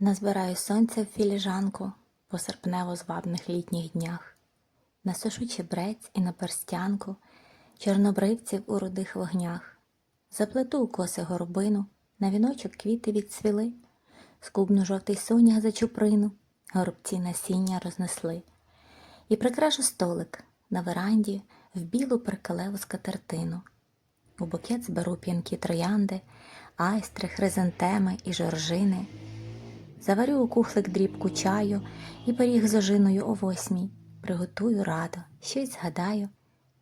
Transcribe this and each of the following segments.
Назбираю сонця в філіжанку по серпнево-звабних літніх днях, насушу чебрець і на перстянку чорнобривців у рудих вогнях, заплету у коси горбину, на віночок квіти відцвіли, скубну жовтий сонях за чуприну, горобці насіння рознесли, і прикрашу столик на веранді в білу перкалеву скатертину. У букет зберу п'янкі троянди, айстри, хризантеми і жоржини. Заварю у кухлик дрібку чаю і пиріг з ожиною о восьмій. Приготую радо, щось згадаю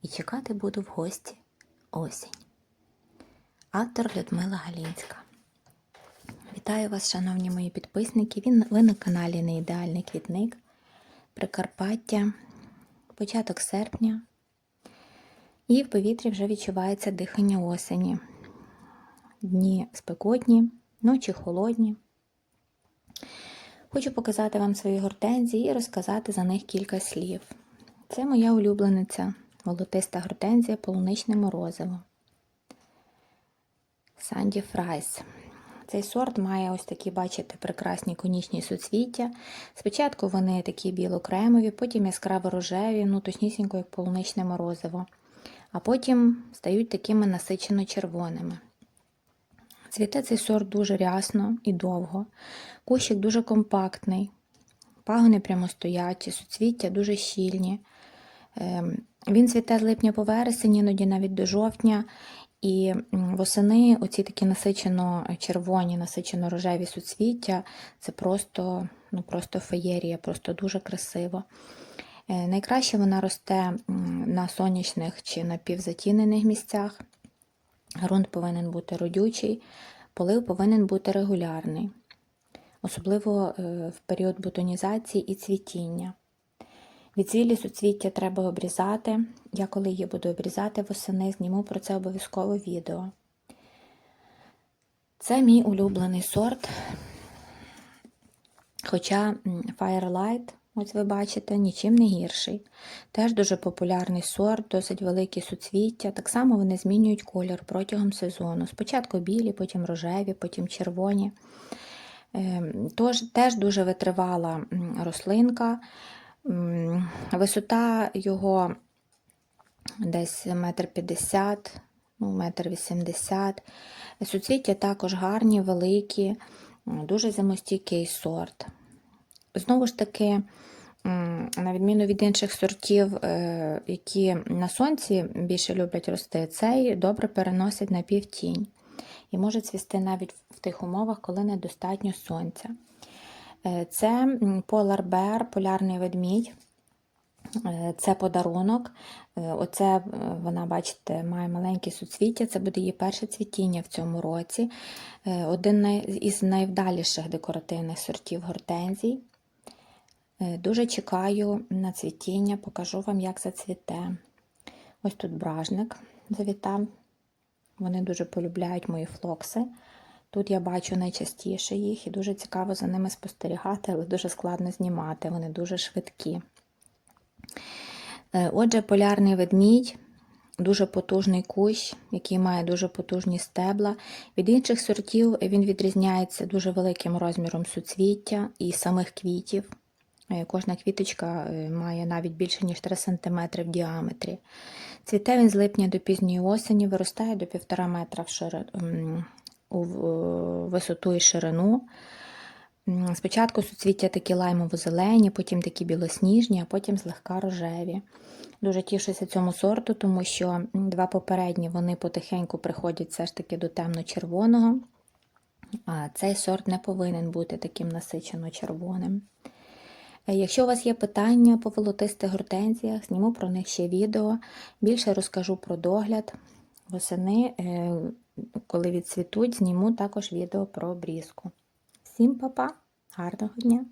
і чекати буду в гості осінь. Автор Людмила Галінська. Вітаю вас, шановні мої підписники. Він- Ви на каналі Неідеальний квітник. Прикарпаття, початок серпня. І в повітрі вже відчувається дихання осені. Дні спекотні, ночі холодні. Хочу показати вам свої гортензії і розказати за них кілька слів. Це моя улюблениця волотиста гортензія полуничне морозиво. Санді Фрайс. Цей сорт має ось такі, бачите, прекрасні конічні суцвіття. Спочатку вони такі білокремові, потім яскраво рожеві, ну точнісінько, як полуничне морозиво. А потім стають такими насичено червоними. Цвіте цей сорт дуже рясно і довго. Кущик дуже компактний, пагони прямостоячі, суцвіття дуже щільні. Ем, Він цвіте з липня по вересень, іноді навіть до жовтня. І восени оці такі насичено червоні, насичено рожеві суцвіття. Це просто, ну, просто феєрія, просто дуже красиво. Е, Найкраще вона росте на сонячних чи напівзатінених місцях. Грунт повинен бути родючий, полив повинен бути регулярний, особливо е, в період бутонізації і цвітіння. Відцвілі суцвіття треба обрізати. Я коли її буду обрізати восени, зніму про це обов'язково відео. Це мій улюблений сорт. Хоча Firelight, ось ви бачите, нічим не гірший. Теж дуже популярний сорт, досить великі суцвіття. Так само вони змінюють колір протягом сезону. Спочатку білі, потім рожеві, потім червоні. Ем, Тож, теж дуже витривала рослинка. Висота його десь метр п'ятдесят, ну, метр вісімдесят. Суцвіття також гарні, великі, дуже зимостійкий сорт. Знову ж таки, на відміну від інших сортів, е, які на сонці більше люблять рости, цей добре переносить на півтінь і може цвісти навіть в тих умовах, коли недостатньо сонця. Е, Це Polar Bear, полярний ведмідь. Е, Це подарунок. Оце вона, бачите, має маленькі суцвіття. Це буде її перше цвітіння в цьому році. Один із найвдаліших декоративних сортів гортензій. Е, Дуже чекаю на цвітіння, покажу вам, як зацвіте. Ось тут бражник завітав. Вони дуже полюбляють мої флокси. Тут я бачу найчастіше їх і дуже цікаво за ними спостерігати, але дуже складно знімати. Вони дуже швидкі. Е, Отже, полярний ведмідь дуже потужний кущ, який має дуже потужні стебла. Від інших сортів він відрізняється дуже великим розміром суцвіття і самих квітів. Е, Кожна квіточка е, має навіть більше, ніж 3 см в діаметрі. Цвіте він з липня до пізньої осені, виростає до 1,5 метра в шири... у е, висоту і ширину. Спочатку суцвіття такі лаймово-зелені, потім такі білосніжні, а потім злегка рожеві. Дуже тішуся цьому сорту, тому що два попередні вони потихеньку приходять все ж таки до темно-червоного, а цей сорт не повинен бути таким насичено червоним. Е, Якщо у вас є питання по волотистих гортензіях, зніму про них ще відео. Більше розкажу про догляд. Восени, е, коли відцвітуть, зніму також відео про обрізку. Всім па-па, гарного дня!